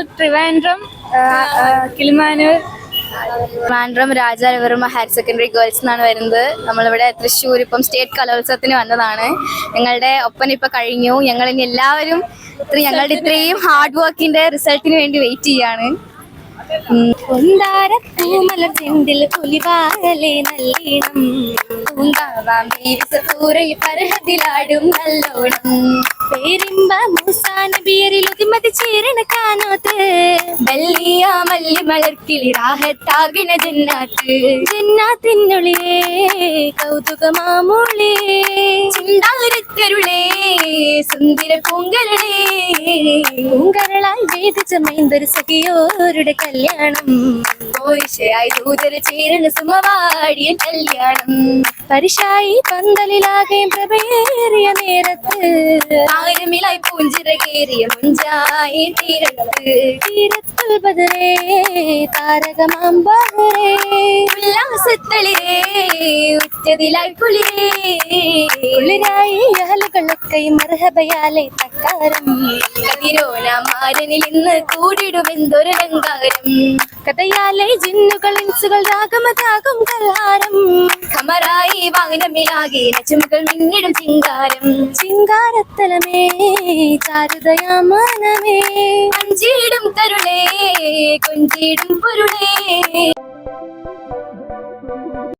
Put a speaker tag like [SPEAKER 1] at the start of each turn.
[SPEAKER 1] നമ്മൾ Trivandrum Kilimanoor.
[SPEAKER 2] Trivandrum Raja Ravi Varma higher secondary girls എന്നാണ് വരുന്നത്. നമ്മളിവിടെ തൃശ്ശൂർ ഇപ്പം സ്റ്റേറ്റ് കലോത്സവത്തിന് വന്നതാണ്. ഞങ്ങളുടെ ഒപ്പന ഇപ്പൊ കഴിഞ്ഞു. ഞങ്ങൾ ഇനി എല്ലാവരും ഇത്ര- ഞങ്ങളുടെ ഇത്രയും ഹാർഡ് വർക്കിന്റെ റിസൾട്ടിന് വേണ്ടി വെയിറ്റ് ചെയ്യാണ്. പൂമലർ ചെണ്ടിൽ പുലിവാലേ നല്ലീണം പൂങ്കാവാം ദേവിസൂരൈ പരഹതിലാടും നല്ലോണം. പേരിമ്പ മൂസാന ബിയറിൽ ഉതിമതി ചേരണ കാനോത്ത്. വെള്ളിയ മല്ലി മലർക്കിളി റാഹത്താകിന ജന്നാത്ത്. ജന്നാത്തിനുള്ളിലേ കൗതുകമാമൂളേ ചിണ്ടാരക്കരുളേ സുന്ദര പൂങ്കരളേ പൂങ്കരളായി വേദിച്ച മൈന്തൊരു സഖിയോരുടെ കല്യാണം. പോയിശയായി ദൂതര സുമവാടിയ കല്യാണം. പരിശായി പന്തലിലാകെ പ്രഭയേറിയ നേരത്ത്. ആയിരമിലായി പൂഞ്ചിറകേറിയ മുഞ്ചായി തീരത്ത്. തീരത്തുൽ ബദറേ താരകമാമ്പറേ ഉല്ലാസത്തളിരേ ഉച്ചതിലായി കുളിരേ. അഹലുകളൊക്കെ മർഹബയാലെ തക്കാരം. കതിരോനാമാരനിൽ ഇന്ന് ഇന്ന് കൂടിടുമെന്തൊരലങ്കാരം കഥയാലെ ജിന്നുകൾ ഇൻസുകൾ രാഗമതാകും കൽഹാരം കമറായി വാഹനമിലാകെ ലക്ഷ്മികൾ മിന്നിടും ചിങ്കാരം. ചിങ്കാരത്തലമേ ചാരുതയാമാനമേ അഞ്ചിടും കരുളേ കൊഞ്ചിടും പൊരുളേ.